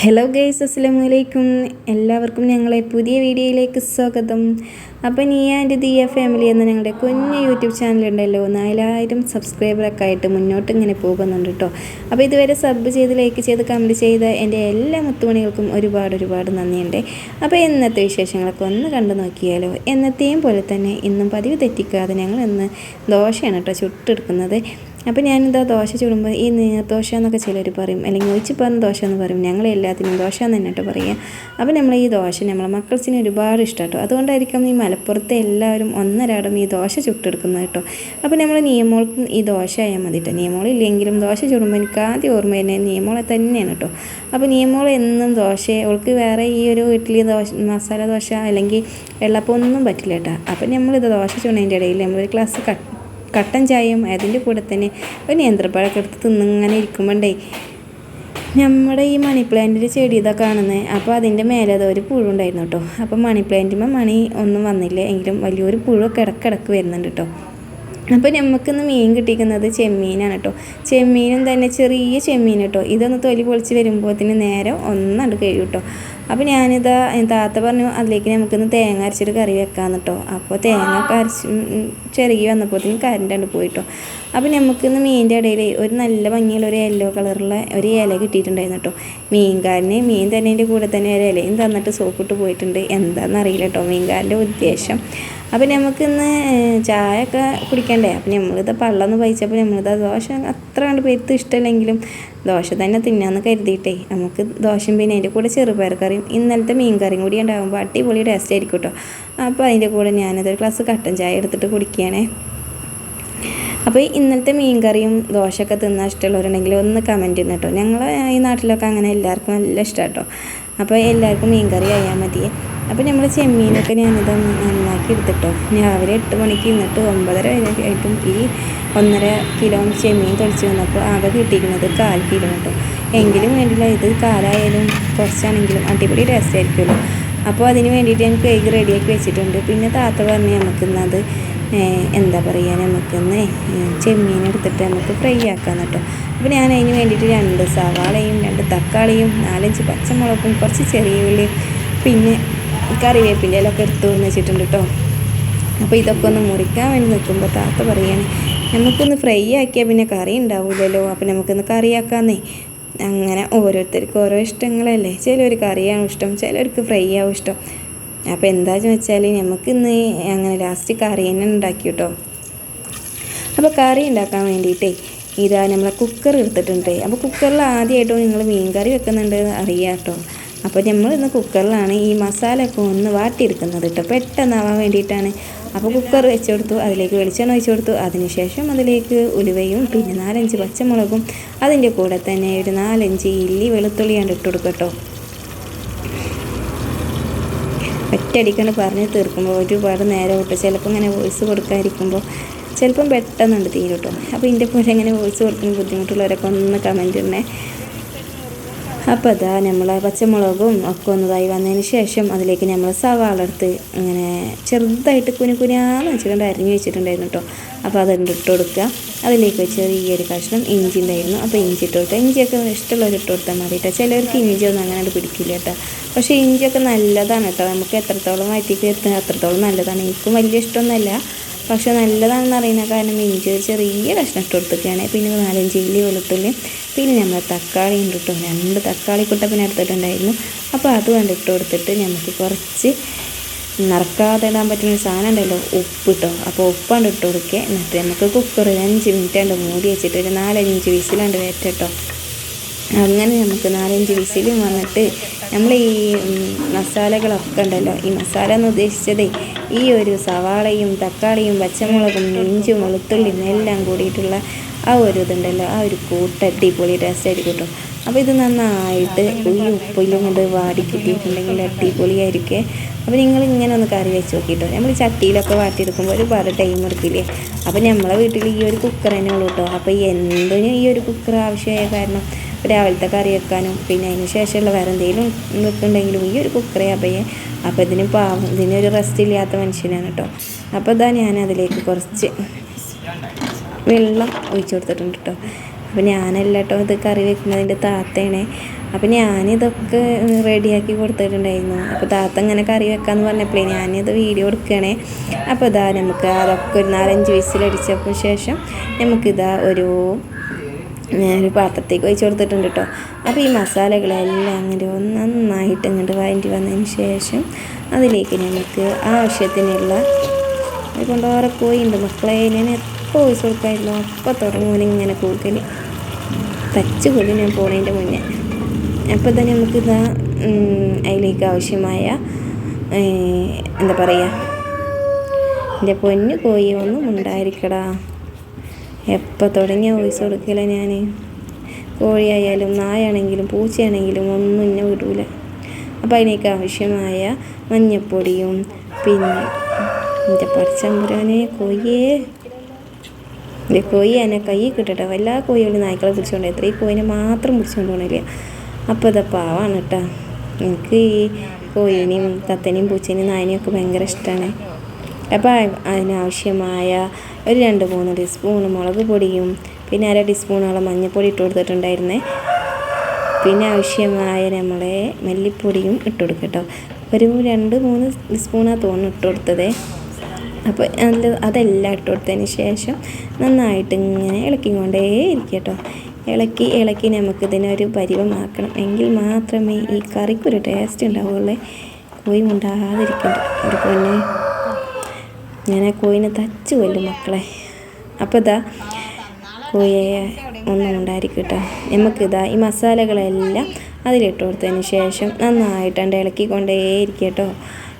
Hello guys അസ്സലാമു അലൈക്കും എല്ലാവർക്കും ഞങ്ങളെ പുതിയ വീഡിയോയിലേക്ക് സ്വാഗതം. അപ്പോൾ നീ ആൻഡ് ദിയ ഫാമിലി എന്ന ഞങ്ങളുടെ കുഞ്ഞ് യൂട്യൂബ് ചാനലുണ്ടല്ലോ നാലായിരം സബ്സ്ക്രൈബറൊക്കെ ആയിട്ട് മുന്നോട്ട് ഇങ്ങനെ പോകുന്നുണ്ട് കേട്ടോ അപ്പോൾ ഇതുവരെ സബ് ചെയ്ത് ലൈക്ക് ചെയ്ത് കമന്റ് ചെയ്ത എന്റെ എല്ലാ മുത്തുമണികൾക്കും ഒരുപാട് ഒരുപാട് നന്ദിയുണ്ട്. അപ്പോൾ ഇന്നത്തെ വിശേഷങ്ങളൊക്കെ ഒന്ന് കണ്ടു നോക്കിയാലോ? എന്നത്തെയും പോലെ തന്നെ ഇന്നും പതിവ് തെറ്റിക്കാതെ ഞങ്ങൾ ഇന്ന് ദോശയാണ് കേട്ടോ ചുട്ടെടുക്കുന്നത്. അപ്പോൾ ഞാനിതാ ദോശ ചുടുമ്പോൾ ഈ നീർദോശ എന്നൊക്കെ ചിലർ പറയും. അല്ലെങ്കിൽ ഒഴിച്ച് പറഞ്ഞ ദോശ എന്ന് പറയും. ഞങ്ങൾ എല്ലാത്തിനും ദോശ എന്ന് തന്നെ കേട്ടോ പറയുക അപ്പോൾ നമ്മൾ ഈ ദോശ നമ്മളെ മക്കൾസിന് ഒരുപാട് ഇഷ്ടം കേട്ടോ അതുകൊണ്ടായിരിക്കും ഈ മലപ്പുറത്തെ എല്ലാവരും ഒന്നരാടം ഈ ദോശ ചുട്ടെടുക്കുന്നത് കേട്ടോ. അപ്പോൾ നമ്മൾ നിയമോൾക്കും ഈ ദോശ ആയാൽ മതി കേട്ടോ നിയമോളില്ലെങ്കിലും ദോശ ചുടുമ്പോൾ എനിക്ക് ആദ്യം ഓർമ്മ തന്നെ നിയമോളെ തന്നെയാണ് കേട്ടോ. അപ്പോൾ നിയമോൾ എന്നും ദോശ അവൾക്ക് വേറെ ഈ ഒരു ഇഡ്ഡലി ദോശ മസാല ദോശ അല്ലെങ്കിൽ വെള്ളപ്പം ഒന്നും പറ്റില്ല കേട്ടോ. അപ്പം നമ്മളിത് ദോശ ചുടുന്നതിന്റെ ഇടയിൽ നമ്മളൊരു ഗ്ലാസ് കട്ട് കട്ടൻ ചായയും അതിന്റെ കൂടെ തന്നെ ഒരു നേന്ത്രപ്പഴമൊക്കെ എടുത്ത് തിന്നിങ്ങനെ ഇരിക്കുമ്പോണ്ടേ. നമ്മുടെ ഈ മണി പ്ലാന്റിന്റെ ചെടി ഇതാ കാണുന്നത് അപ്പോൾ അതിന്റെ മേലെ അത് ഒരു പുഴു ഉണ്ടായിരുന്നു കേട്ടോ അപ്പോൾ മണി പ്ലാന്റിന്മേൽ മണി ഒന്നും വന്നില്ല. എങ്കിലും വലിയൊരു പുഴുവൊക്കെ ഇടക്കിടക്ക് വരുന്നുണ്ട് കേട്ടോ അപ്പോൾ നമുക്കിന്ന് മീൻ കിട്ടിയിരിക്കുന്നത് ചെമ്മീനാണ് കേട്ടോ ചെമ്മീനും തന്നെ ചെറിയ ചെമ്മീൻ കേട്ടോ ഇതൊന്ന് തൊലി പൊളിച്ച് വരുമ്പോഴത്തേന് നേരം ഒന്നണ്ട് കഴിയും കേട്ടോ അപ്പോൾ ഞാനിത് താത്ത പറഞ്ഞു അതിലേക്ക് നമുക്കിന്ന് തേങ്ങ അരച്ചിട്ട് കറി വെക്കാമെന്ന് കേട്ടോ അപ്പോൾ തേങ്ങ അരച്ച് ചെറുകി വന്നപ്പോഴത്തേനും കരണ്ടാണ്ട് പോയിട്ടോ അപ്പോൾ നമുക്കിന്ന് മീനിന്റെ ഇടയിൽ ഒരു നല്ല ഭംഗിയുള്ള ഒരു യെല്ലോ കളറുള്ള ഒരു ഇല കിട്ടിയിട്ടുണ്ടായിരുന്നു കേട്ടോ മീൻകാരന് മീൻ തന്നേന്റെ കൂടെ തന്നെ ഒരു ഇലയും തന്നിട്ട് സോപ്പിട്ട് പോയിട്ടുണ്ട്. എന്താണെന്നറിയില്ല കേട്ടോ മീൻകാരന്റെ ഉദ്ദേശം. അപ്പോൾ നമുക്കിന്ന് ചായ ഒക്കെ കുടിക്കണ്ടേ? അപ്പം നമ്മളിത് പള്ളൊന്ന് പഴിച്ചപ്പോൾ നമ്മളിത് ദോശ അത്ര കണ്ട് പെരുത്ത് ഇഷ്ടമല്ലെങ്കിലും ദോശ തന്നെ തിന്നാന്ന് കരുതിയിട്ടേ. നമുക്ക് ദോശയും പിന്നെ അതിന്റെ കൂടെ ചെറുപയർ കറിയും ഇന്നലത്തെ മീൻ കറിയും കൂടി ഉണ്ടാകുമ്പോൾ അടിപൊളി ടേസ്റ്റ് ആയിരിക്കും കേട്ടോ അപ്പോൾ അതിന്റെ കൂടെ ഞാനതൊരു ഗ്ലാസ് കട്ടൻ ചായ എടുത്തിട്ട് കുടിക്കുകയാണേ. അപ്പോൾ ഇന്നലത്തെ മീൻ കറിയും ദോശയൊക്കെ തിന്നാൻ ഇഷ്ടമുള്ളവരുണ്ടെങ്കിൽ ഒന്ന് കമന്റ് ചെയ്യുന്ന കേട്ടോ ഞങ്ങൾ ഈ നാട്ടിലൊക്കെ അങ്ങനെ എല്ലാവർക്കും നല്ല ഇഷ്ടമാണ് കേട്ടോ അപ്പോൾ എല്ലാവർക്കും മീൻ കറി കഴിയാൻ മതിയേ. അപ്പോൾ നമ്മൾ ചെമ്മീനൊക്കെ ഞാനിത് നന്നാക്കി എടുത്തിട്ടോ. രാവിലെ എട്ട് മണിക്ക് ഇന്നിട്ട് ഒമ്പതര വരെ ആയിട്ടും ഈ ഒന്നര കിലോ ചെമ്മീൻ തൊളിച്ച് വന്നപ്പോൾ ആകെ കിട്ടിയിരിക്കുന്നത് കാൽ കിലോ കേട്ടോ. എങ്കിലും വേണ്ടില്ല ഇത് കാലായാലും കുറച്ചാണെങ്കിലും അടിപൊളി ടേസ്റ്റ് ആയിരിക്കുമല്ലോ അപ്പോൾ അതിന് വേണ്ടിയിട്ട് ഞാൻ കേക്ക് റെഡിയാക്കി വെച്ചിട്ടുണ്ട്. പിന്നെ താത്ത പറഞ്ഞ് നമുക്കിന്നത് എന്താ പറയുക നമുക്കിന്ന് ചെമ്മീൻ എടുത്തിട്ട് നമുക്ക് ഫ്രൈ ആക്കാം കേട്ടോ. അപ്പോൾ ഞാൻ അതിന് വേണ്ടിയിട്ട് രണ്ട് സവാളയും രണ്ട് തക്കാളിയും നാലഞ്ച് പച്ചമുളകും കുറച്ച് ചെറിയ ഉള്ളിയും പിന്നെ കറിവേപ്പിന്റെ ഇലൊക്കെ എടുത്തു വെച്ചിട്ടുണ്ട് കേട്ടോ. അപ്പോൾ ഇതൊക്കെ ഒന്ന് മുറിക്കാൻ വേണ്ടി നിൽക്കുമ്പോൾ താത്ത പറയുകയാണ് നമുക്കൊന്ന് ഫ്രൈ ആക്കിയാൽ പിന്നെ കറി ഉണ്ടാവില്ലല്ലോ അപ്പോൾ നമുക്കൊന്ന് കറിയാക്കാമെന്നേ അങ്ങനെ ഓരോരുത്തർക്കും ഓരോ ഇഷ്ടങ്ങളല്ലേ. ചിലർ കറിയാണ് ഇഷ്ടം ചിലർക്ക് ഫ്രൈ ആവും ഇഷ്ടം. അപ്പോൾ എന്താണെന്ന് വെച്ചാൽ നമുക്കിന്ന് അങ്ങനെ ലാസ്റ്റ് കറി തന്നെ ഉണ്ടാക്കി കേട്ടോ അപ്പോൾ കറി ഉണ്ടാക്കാൻ വേണ്ടിയിട്ടേ ഇതാ നമ്മളെ കുക്കർ എടുത്തിട്ടുണ്ട്. അപ്പോൾ കുക്കറിൽ ആദ്യമായിട്ടോ നിങ്ങൾ മീൻ കറി വെക്കുന്നുണ്ട് അറിയാം കേട്ടോ അപ്പോൾ നമ്മൾ ഇന്ന് കുക്കറിലാണ് ഈ മസാല ഒക്കെ ഒന്ന് വാട്ടിയെടുക്കുന്നത് കേട്ടോ പെട്ടെന്നാവാൻ വേണ്ടിയിട്ടാണ് അപ്പോൾ കുക്കർ വെച്ച് കൊടുത്തു അതിലേക്ക് വെളിച്ചെണ്ണ ഒഴിച്ചു കൊടുത്തു. അതിനുശേഷം അതിലേക്ക് ഉലുവയും പിന്നെ നാലഞ്ച് പച്ചമുളകും അതിന്റെ കൂടെ തന്നെ ഒരു നാലഞ്ച് ഇല്ലി വെളുത്തുള്ളിയാണ് ഇട്ട് കൊടുക്കട്ടോ ഒറ്റയടിക്കാണ് പറഞ്ഞ് തീർക്കുമ്പോൾ ഒരുപാട് നേരം വിട്ട് ചിലപ്പോൾ ഇങ്ങനെ വോയിസ് കൊടുക്കാതിരിക്കുമ്പോൾ ചിലപ്പം പെട്ടെന്നുണ്ട് തീരും അപ്പോൾ ഇതിന്റെ പോലെ ഇങ്ങനെ വോയിസ് കൊടുക്കുന്ന ബുദ്ധിമുട്ടുള്ളവരൊക്കെ ഒന്ന് കമന്റ് ഇടണേ. അപ്പോൾ അതാ നമ്മൾ പച്ചമുളകും ഒക്കെ ഒന്നതായി വന്നതിന് ശേഷം അതിലേക്ക് നമ്മൾ സവാള എടുത്ത് ഇങ്ങനെ ചെറുതായിട്ട് കുനു കുനാന്ന് വെച്ചിട്ടുണ്ട് അരിഞ്ഞ് വെച്ചിട്ടുണ്ടായിരുന്നു കേട്ടോ അപ്പോൾ അതുണ്ട് ഇട്ട് കൊടുക്കുക? അതിലേക്ക് ചെറിയൊരു കഷ്ണം ഇഞ്ചി ഉണ്ടായിരുന്നു. അപ്പോൾ ഇഞ്ചി ഇട്ട് കൊടുക്കുക ഇഞ്ചിയൊക്കെ ഇഷ്ടമുള്ളവർ ഇട്ട് കൊടുത്താൽ മതി കേട്ടോ ചിലവർക്ക് ഇഞ്ചിയൊന്നും അങ്ങനെ പിടിക്കില്ല കേട്ടോ പക്ഷേ ഇഞ്ചിയൊക്കെ നല്ലതാണ് കേട്ടോ നമുക്ക് എത്രത്തോളം വയറ്റിക്ക് എത്തുക അത്രത്തോളം നല്ലതാണ്. എനിക്കും വലിയ ഇഷ്ടമൊന്നുമല്ല. പക്ഷെ നല്ലതാണെന്ന് അറിയുന്ന കാരണം ഇഞ്ചി ഒരു ചെറിയ കഷ്ണം ഇട്ട് കൊടുത്തിട്ടാണ്. പിന്നെ നാലഞ്ച് ഇല്ലി വെളുത്തുള്ളി പിന്നെ നമ്മൾ തക്കാളി ഉണ്ട് രണ്ട് തക്കാളി പിന്നെ എടുത്തിട്ടുണ്ടായിരുന്നു. അപ്പോൾ അത് കണ്ട് ഇട്ട് കൊടുത്തിട്ട് നമുക്ക് കുറച്ച് നിറക്കാതെ ഇടാൻ പറ്റുന്ന ഒരു സാധനം ഉണ്ടല്ലോ ഉപ്പ് ഇട്ടോ അപ്പോൾ ഉപ്പാണ്ട് ഇട്ട് കൊടുക്കുക എന്നിട്ട് നമുക്ക് കുക്കർ അഞ്ച് മിനിറ്റ് ഉണ്ട് മൂടി വെച്ചിട്ട് ഒരു നാലഞ്ച് വിസിലാണ്ട് വേറ്റട്ടോ അങ്ങനെ നമുക്ക് നാലഞ്ച് വിസിലും വന്നിട്ട് നമ്മൾ ഈ മസാലകളൊക്കെ ഉണ്ടല്ലോ. ഈ മസാല എന്ന് ഉദ്ദേശിച്ചത് ഈ ഒരു സവാളയും തക്കാളിയും പച്ചമുളകും ഇഞ്ചും വെളുത്തുള്ളിയും എല്ലാം കൂടിയിട്ടുള്ള ആ ഒരു ഇതുണ്ടല്ലോ. ആ ഒരു കൂട്ട് അടിപൊളി ടേസ്റ്റ് കിട്ടും. അപ്പോൾ ഇത് നന്നായിട്ട് ഈ ഉപ്പിലും കൊണ്ട് വാടി കിട്ടിയിട്ടുണ്ടെങ്കിൽ അടിപൊളിയായിരിക്കും. അപ്പോൾ നിങ്ങൾ ഇങ്ങനെ ഒന്ന് കറി വെച്ച് നോക്കിയിട്ടോ നമ്മൾ ചട്ടിയിലൊക്കെ വാട്ടിയെടുക്കുമ്പോൾ ഒരുപാട് ടൈം എടുക്കില്ലേ? അപ്പോൾ നമ്മളെ വീട്ടിൽ ഈ ഒരു കുക്കർ തന്നെ ഉള്ളൂ കേട്ടോ അപ്പോൾ എന്തിനും ഈ ഒരു കുക്കർ ആവശ്യമായ കാരണം രാവിലത്തെ കറി വെക്കാനും പിന്നെ അതിന് ശേഷമുള്ള വേറെ എന്തെങ്കിലും വെക്കുന്നുണ്ടെങ്കിലും ഈ ഒരു കുക്കറേ അപ്പയെ അപ്പോൾ ഇതിന് പാവം ഇതിനൊരു റെസ്റ്റ് ഇല്ലാത്ത മനുഷ്യനാണ് കേട്ടോ അപ്പോൾ ഇതാ ഞാൻ അതിലേക്ക് കുറച്ച് വെള്ളം ഒഴിച്ചു കൊടുത്തിട്ടുണ്ട് കേട്ടോ അപ്പോൾ ഞാനല്ല കേട്ടോ ഇത് കറി വെക്കുന്നതിന്റെ താത്തയാണ്. അപ്പോൾ ഞാനിതൊക്കെ റെഡിയാക്കി കൊടുത്തിട്ടുണ്ടായിരുന്നു. അപ്പോൾ താത്ത ഇങ്ങനെ കറി വെക്കാമെന്ന് പറഞ്ഞപ്പോഴേ ഞാനിത് വീഡിയോ എടുക്കുകയാണേ അപ്പോൾ ഇതാ നമുക്ക് അതൊക്കെ ഒരു നാലഞ്ച് വിസിലടിച്ചപ്പോൾ ശേഷം നമുക്കിതാ ഒരു ഞാനൊരു പാത്രത്തേക്ക് ഒഴിച്ച് കൊടുത്തിട്ടുണ്ട് കേട്ടോ അപ്പോൾ ഈ മസാലകളെല്ലാം അങ്ങനെ നന്നായിട്ട് ഇങ്ങോട്ട് വഴറ്റി വന്നതിന് ശേഷം അതിലേക്ക് നമുക്ക് ആവശ്യത്തിനുള്ള കൊണ്ടോറെ കോഴിയുണ്ട് മക്കളെ ഞാൻ എപ്പോൾ ഒഴിച്ച് കൊടുക്കായിരുന്നു? അപ്പോൾ തുടങ്ങുമ്പോൾ ഇങ്ങനെ കൂക്കൽ തച്ച് കൊല്ലി ഞാൻ പോണതിന്റെ മുന്നേ. അപ്പോൾ തന്നെ നമുക്കിതാ അതിലേക്ക് ആവശ്യമായ എന്താ പറയുക എന്റെ പൊന്നു കോഴി ഒന്നും ഉണ്ടായിരിക്കടാ. എപ്പോൾ തുടങ്ങിയ വോയിസ് കൊടുക്കില്ല ഞാൻ കോഴിയായാലും നായാണെങ്കിലും പൂച്ചയാണെങ്കിലും ഒന്നും ഇന്നെ വിടൂല. അപ്പോൾ അതിനേക്ക് ആവശ്യമായ മഞ്ഞപ്പൊടിയും പിന്നെ എന്റെ പച്ചമ്പുരാനെ കോഴിയേ. എന്റെ കോഴി എന്നെ കൈ കിട്ടട്ടെ. എല്ലാ കോഴികളും നായ്ക്കളെ പിടിച്ചുകൊണ്ട് എത്ര ഈ കോഴിനെ മാത്രം പിടിച്ചുകൊണ്ട് പോകണില്ല അപ്പോൾ ഇത് പാവാണ് കേട്ടോ എനിക്ക് ഈ കോഴിനെയും തത്തനെയും പൂച്ചേനെയും നായനെയും ഒക്കെ ഭയങ്കര ഇഷ്ടമാണ് അപ്പോൾ അതിനാവശ്യമായ ഒരു രണ്ട് മൂന്ന് ടീസ്പൂൺ മുളക് പൊടിയും പിന്നെ അര ടീസ്പൂണോളം മഞ്ഞൾപ്പൊടി ഇട്ട് കൊടുത്തിട്ടുണ്ടായിരുന്നേ. പിന്നെ ആവശ്യമായ നമ്മളെ മല്ലിപ്പൊടിയും ഇട്ട് കൊടുക്കട്ടോ ഒരു രണ്ട് മൂന്ന് ടീസ്പൂണാണ് തോന്നുന്നു ഇട്ട് കൊടുത്തത്. അപ്പോൾ നല്ല അതെല്ലാം ഇട്ട് കൊടുത്തതിന് ശേഷം നന്നായിട്ട് ഇങ്ങനെ ഇളക്കിക്കൊണ്ടേ ഇരിക്കട്ടോ ഇളക്കി ഇളക്കി നമുക്കിതിനൊരു പരിവമാക്കണം. എങ്കിൽ മാത്രമേ ഈ കറിക്കൊരു ടേസ്റ്റ് ഉണ്ടാവുള്ളൂ. കോഴി മുണ്ടാതിരിക്കണ്ട. ഒരു ഞാൻ ആ കോയിനെ തച്ചു കൊല്ലും മക്കളെ. അപ്പോൾ ഇതാ കോഴിയെ ഒന്നും ഉണ്ടായിരിക്കട്ടോ. നമുക്കിതാ ഈ മസാലകളെല്ലാം അതിലിട്ട് കൊടുത്തതിന് ശേഷം നന്നായിട്ട് ഇളക്കിക്കൊണ്ടേ കേട്ടോ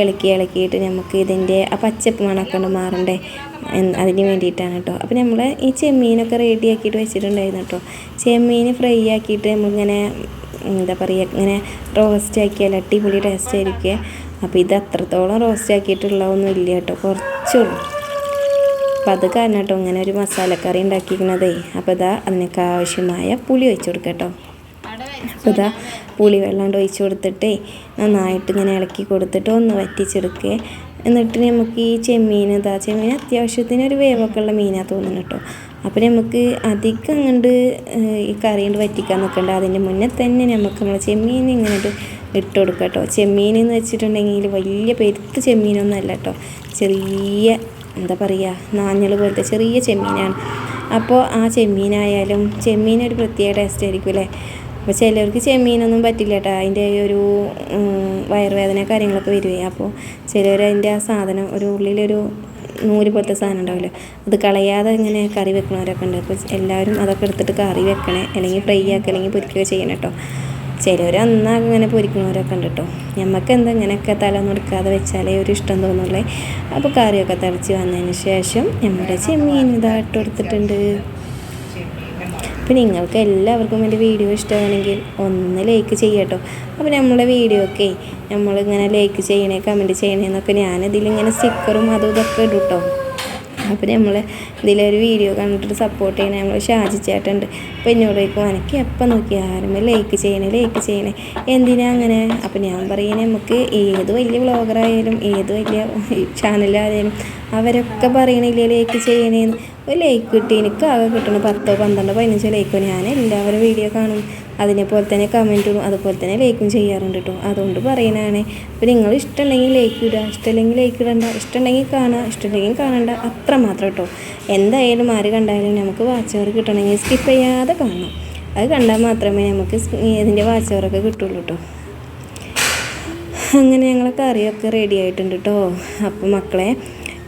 ഇളക്കി ഇളക്കിയിട്ട് നമുക്ക് ഇതിന്റെ ആ പച്ചപ്പ് മണക്കൊണ്ട് മാറണ്ടേ. അതിന് വേണ്ടിയിട്ടാണ് കേട്ടോ. അപ്പോൾ നമ്മൾ ഈ ചെമ്മീനൊക്കെ റെഡി ആക്കിയിട്ട് വെച്ചിട്ടുണ്ടായിരുന്നു കേട്ടോ. ചെമ്മീൻ ഫ്രൈ ആക്കിയിട്ട് നമ്മളിങ്ങനെ എന്താ പറയുക ഇങ്ങനെ റോസ്റ്റ് ആക്കിയാൽ അടിപൊളി ടേസ്റ്റ് ആയിരിക്കും അപ്പോൾ ഇത് അത്രത്തോളം റോസ്റ്റ് ആക്കിയിട്ടുള്ളതൊന്നും ഇല്ല കേട്ടോ കുറച്ചുള്ളൂ അപ്പോൾ അത് കാരണം കേട്ടോ ഇങ്ങനെ ഒരു മസാലക്കറി ഉണ്ടാക്കിയിരിക്കണതേ. അപ്പോൾ ഇതാ അതിനൊക്കെ ആവശ്യമായ പുളി ഒഴിച്ച് കൊടുക്കാം കേട്ടോ. അപ്പോൾ ഇതാ പുളി വെള്ളം ഒഴിച്ച് കൊടുത്തിട്ടേ നന്നായിട്ട് ഇങ്ങനെ ഇളക്കി കൊടുത്തിട്ട് ഒന്ന് വറ്റിച്ചെടുക്കുക എന്നിട്ട് നമുക്ക് ഈ ചെമ്മീൻ ഇതാ ചെമ്മീൻ അത്യാവശ്യത്തിന് ഒരു വേവൊക്കെ ഉള്ള മീനാണ് തോന്നുന്നു കേട്ടോ. അപ്പോൾ നമുക്ക് അധികം അങ്ങോട്ട് ഈ കറി കൊണ്ട് വറ്റിക്കാൻ നിൽക്കണ്ട. അതിന്റെ മുന്നേ തന്നെ നമുക്ക് നമ്മൾ ചെമ്മീൻ ഇങ്ങനെ ഇട്ട് കൊടുക്കുക കേട്ടോ ചെമ്മീൻ എന്ന് വെച്ചിട്ടുണ്ടെങ്കിൽ വലിയ പെരുത്ത് ചെമ്മീനൊന്നും അല്ല കേട്ടോ ചെറിയ എന്താ പറയുക നാഞ്ഞൾ പോലത്തെ ചെറിയ ചെമ്മീനാണ്. അപ്പോൾ ആ ചെമ്മീനായാലും ചെമ്മീൻ ഒരു പ്രത്യേക ടേസ്റ്റ് ആയിരിക്കും അല്ലേ? അപ്പോൾ ചിലർക്ക് ചെമ്മീനൊന്നും പറ്റില്ല കേട്ടോ അതിന്റെ ഒരു വയറുവേദന കാര്യങ്ങളൊക്കെ വരുവേ അപ്പോൾ ചിലർ അതിന്റെ ആ സാധനം ഒരു ഉള്ളിലൊരു നൂൽ പോലത്തെ സാധനം ഉണ്ടാവില്ല അത് കളയാതെ ഇങ്ങനെ കറി വെക്കണവരൊക്കെ ഉണ്ട്. അപ്പോൾ എല്ലാവരും അതൊക്കെ എടുത്തിട്ട് കറി വെക്കണേ. അല്ലെങ്കിൽ ഫ്രൈ ആക്കുക അല്ലെങ്കിൽ പൊരിക്കുകയോ ചെയ്യണം കേട്ടോ ചിലവർ അന്നാ അങ്ങനെ പൊരിക്കുന്നവരൊക്കെ ഉണ്ട് കേട്ടോ ഞമ്മക്ക് എന്താ ഇങ്ങനെയൊക്കെ തല എടുക്കാതെ വെച്ചാലേ ഒരു ഇഷ്ടം തോന്നുള്ളേ. അപ്പോൾ കറിയൊക്കെ തിളച്ച് വന്നതിന് ശേഷം നമ്മുടെ ചെമ്മീൻ ഇതായിട്ട് കൊടുത്തിട്ടുണ്ട്. അപ്പോൾ നിങ്ങൾക്ക് എല്ലാവർക്കും എന്റെ വീഡിയോ ഇഷ്ടമാണെങ്കിൽ ഒന്ന് ലൈക്ക് ചെയ്യട്ടോ. അപ്പോൾ നമ്മളെ വീഡിയോ ഒക്കെ നമ്മളിങ്ങനെ ലൈക്ക് ചെയ്യണേ കമന്റ് ചെയ്യണേന്നൊക്കെ ഞാനിതിലിങ്ങനെ സ്റ്റിക്കറും അതും ഇതൊക്കെ ഇടും കേട്ടോ അപ്പോൾ നമ്മൾ ഇതിലൊരു വീഡിയോ കണ്ടിട്ട് സപ്പോർട്ട് ചെയ്യണേ നമ്മൾ ഷാജി ചേട്ടുണ്ട് അപ്പോൾ എന്നോട് ചോദിക്കും എനിക്ക് എപ്പോൾ നോക്കിയാലും ലൈക്ക് ചെയ്യണേ ലൈക്ക് ചെയ്യണേ? എന്തിനാ അങ്ങനെ? അപ്പോൾ ഞാൻ പറയുന്നത് നമുക്ക് ഏത് വലിയ വ്ളോഗറായാലും ഏത് വലിയ ചാനലായാലും അവരൊക്കെ പറയണില്ലേ ലൈക്ക് ചെയ്യണേന്ന്? ഒരു ലൈക്ക് കിട്ടി എനിക്ക് ആകെ കിട്ടണം പത്തോ പന്ത്രണ്ടോ പതിനഞ്ചോ ലൈക്കോ ഞാൻ എല്ലാവരും വീഡിയോ കാണും. അതിനെപ്പോലെ തന്നെ കമന്റും അതുപോലെ തന്നെ ലൈക്കും ചെയ്യാറുണ്ട് കേട്ടോ അതുകൊണ്ട് പറയുന്നതാണ് അപ്പോൾ നിങ്ങൾ ഇഷ്ടമുണ്ടെങ്കിൽ ലൈക്ക് ഇടുക ഇഷ്ടമില്ലെങ്കിൽ ലൈക്ക് ഇടണ്ട ഇഷ്ടമുണ്ടെങ്കിൽ കാണുക ഇഷ്ടമുണ്ടെങ്കിൽ കാണണ്ട അത്ര മാത്രം കേട്ടോ എന്തായാലും ആര് കണ്ടാലും നമുക്ക് വാച്ച് അവർ കിട്ടണമെങ്കിൽ സ്കിപ്പ് ചെയ്യാതെ കാണണം. അത് കണ്ടാൽ മാത്രമേ നമുക്ക് ഇതിന്റെ വാച്ച് അവറൊക്കെ കിട്ടുള്ളൂ കേട്ടോ അങ്ങനെ ഞങ്ങളെ കറിയൊക്കെ റെഡി ആയിട്ടുണ്ട് കേട്ടോ അപ്പോൾ മക്കളെ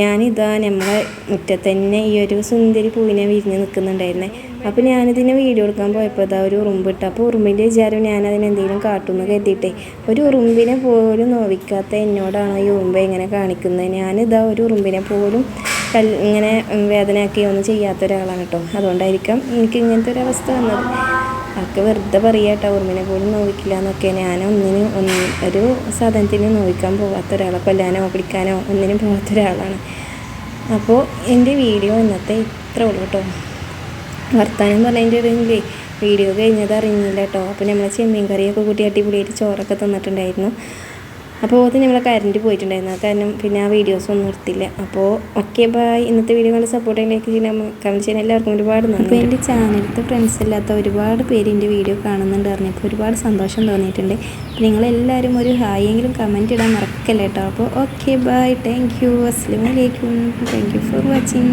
ഞാനിതാ നമ്മളെ മുറ്റത്ത് തന്നെ ഈ ഒരു സുന്ദരി പൂവിനെ വിരിഞ്ഞ് നിൽക്കുന്നുണ്ടായിരുന്നേ. അപ്പോൾ ഞാനിതിനെ വീഡിയോ എടുക്കാൻ പോയപ്പോൾ ഇതാ ഒരു ഉറുമ്പിട്ട് അപ്പോൾ ഉറുമ്പിന്റെ വിചാരം ഞാൻ അതിനെന്തെങ്കിലും കാട്ടുമെന്ന് കരുതിയിട്ടേ. ഒരു ഉറുമ്പിനെ പോലും നോവിക്കാത്ത എന്നോടാണ് ഈ ഉറുമ്പ് എങ്ങനെ കാണിക്കുന്നത്. ഞാനിതാ ഒരു ഉറുമ്പിനെ പോലും ഇങ്ങനെ വേദനയാക്കി ഒന്നും ചെയ്യാത്ത ഒരാളാണ് കേട്ടോ. അതുകൊണ്ടായിരിക്കാം എനിക്ക് ഇങ്ങനത്തെ ഒരു വന്നത്. അതൊക്കെ വെറുതെ പറയാട്ടോ കേട്ടോ പോലും നോവിക്കില്ല എന്നൊക്കെ. ഞാൻ ഒന്നിനും ഒന്ന് ഒരു സാധനത്തിന് നോവിക്കാൻ പോകാത്ത ഒരാളെ. കൊല്ലാനോ പിടിക്കാനോ ഒന്നിനും പോകാത്ത ഒരാളാണ്. അപ്പോൾ എന്റെ വീഡിയോ ഇന്നത്തെ ഇത്ര ഉള്ളൂ കേട്ടോ വർത്താനം പറഞ്ഞതിന്റെ ഇടയിലേ വീഡിയോ കഴിഞ്ഞത് അറിഞ്ഞില്ല കേട്ടോ അപ്പോൾ നമ്മൾ ചെമ്മീൻ കറിയൊക്കെ കൂട്ടി അടിപൊളിയായിട്ട് ചോറൊക്കെ തന്നിട്ടുണ്ടായിരുന്നു. അപ്പോൾ അത് നമ്മളെ കറണ്ട് പോയിട്ടുണ്ടായിരുന്നു. കാരണം പിന്നെ ആ വീഡിയോസ് ഒന്നും നിർത്തില്ല അപ്പോൾ ഓക്കെ ബൈ ഇന്നത്തെ വീഡിയോ കണ്ട് സപ്പോർട്ട് ചെയ്യാനൊക്കെ ചെയ്യാൻ കമന്റ് ചെയ്യാൻ എല്ലാവർക്കും ഒരുപാട് നന്ദി. അപ്പോൾ എന്റെ ചാനലത്തെ ഫ്രണ്ട്സ് ഇല്ലാത്ത ഒരുപാട് പേര് എന്റെ വീഡിയോ കാണുന്നുണ്ട് പറഞ്ഞപ്പോൾ ഒരുപാട് സന്തോഷം തോന്നിയിട്ടുണ്ട്. അപ്പോൾ നിങ്ങളെല്ലാവരും ഒരു ഹായ് എങ്കിലും കമന്റ് ഇടാൻ മറക്കല്ലേട്ടോ അപ്പോൾ ഓക്കെ ബൈ താങ്ക് യു അസ്സലാമു അലൈക്കും താങ്ക് യു ഫോർ വാച്ചിങ്